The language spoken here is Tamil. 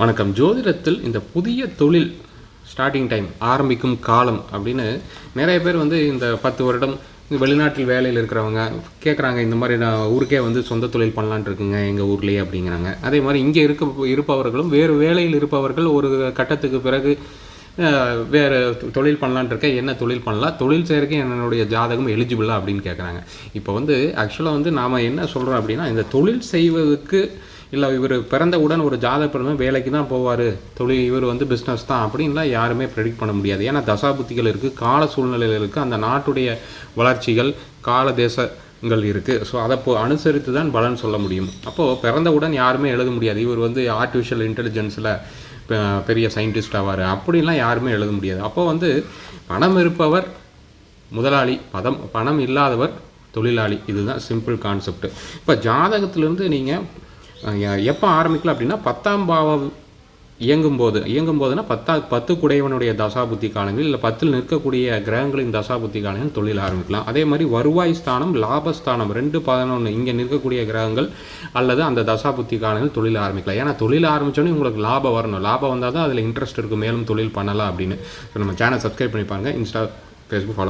வணக்கம். ஜோதிடத்தில் இந்த புதிய தொழில் ஸ்டார்டிங் டைம் ஆரம்பிக்கும் காலம் அப்படின்னு நிறைய பேர் வந்து இந்த பத்து வருடம் வெளிநாட்டில் வேலையில் இருக்கிறவங்க கேட்குறாங்க இந்த மாதிரி நான் ஊருக்கே வந்து சொந்த தொழில் பண்ணலான்னு இருக்குங்க எங்கள் ஊர்லேயே அப்படிங்கிறாங்க. அதே மாதிரி இங்கே இருக்க இருப்பவர்களும் வேறு வேலையில் இருப்பவர்கள் ஒரு கட்டத்துக்கு பிறகு வேறு தொழில் பண்ணலான்னு இருக்க என்ன தொழில் பண்ணலாம் தொழில் செய்கிறதுக்கு என்னுடைய ஜாதகம் எலிஜிபிளா அப்படின்னு கேட்குறாங்க இப்போ வந்து ஆக்சுவலாக வந்து நாம் என்ன சொல்கிறோம் அப்படின்னா இந்த தொழில் செய்வதற்கு இல்லை இவர் பிறந்தவுடன் ஒரு ஜாதகப்படமே பிறந்த வேலைக்கு தான் போவார். தொழில் இவர் வந்து பிஸ்னஸ் தான். அப்படின்லாம் யாருமே ப்ரெடிக்ட் பண்ண முடியாது. ஏன்னா தசாபுத்திகள் இருக்குது கால சூழ்நிலைகள் இருக்குது அந்த நாட்டுடைய வளர்ச்சிகள் கால தேசங்கள் இருக்குது ஸோ அதை போ அனுசரித்து தான் பலன் சொல்ல முடியும். அப்போது பிறந்தவுடன் யாருமே எழுத முடியாது. இவர் வந்து ஆர்டிஃபிஷியல் இன்டெலிஜென்ஸில் பெரிய சயின்டிஸ்ட் ஆவார். அப்படிலாம் யாருமே எழுத முடியாது. அப்போ வந்து பணம் இருப்பவர் முதலாளி பதம் பணம் இல்லாதவர் தொழிலாளி. இதுதான் சிம்பிள் கான்செப்ட் இப்போ ஜாதகத்திலேருந்து நீங்கள் எப்போ ஆரம்பிக்கலாம் அப்படின்னா பத்தாம் பாவம் இயங்கும் போது இயங்கும் போதுன்னா பத்தா பத்து குடையவனுடைய தசாபுத்தி காலங்கள் இல்லை பத்தில் நிற்கக்கூடிய கிரகங்களின் தசாபுத்தி காலங்கள் தொழில் ஆரம்பிக்கலாம். அதே மாதிரி வருவாய் ஸ்தானம் லாபஸ்தானம் ரெண்டு பதினொன்று இங்கே நிற்கக்கூடிய கிரகங்கள் அல்லது அந்த தசாபுத்தி காலங்கள் தொழில் ஆரம்பிக்கலாம். ஏன்னா தொழில் ஆரம்பித்தோன்னே உங்களுக்கு லாபம் வரணும். லாபம் வந்தால் தான் அதில் இன்ட்ரெஸ்ட் இருக்கும் மேலும் தொழில் பண்ணலாம் அப்படின்னு. ஸோ நம்ம சேனல் சப்ஸ்கிரைப் பண்ணிப்பாங்க இன்ஸ்டா ஃபேஸ்புக் ஃபாலோ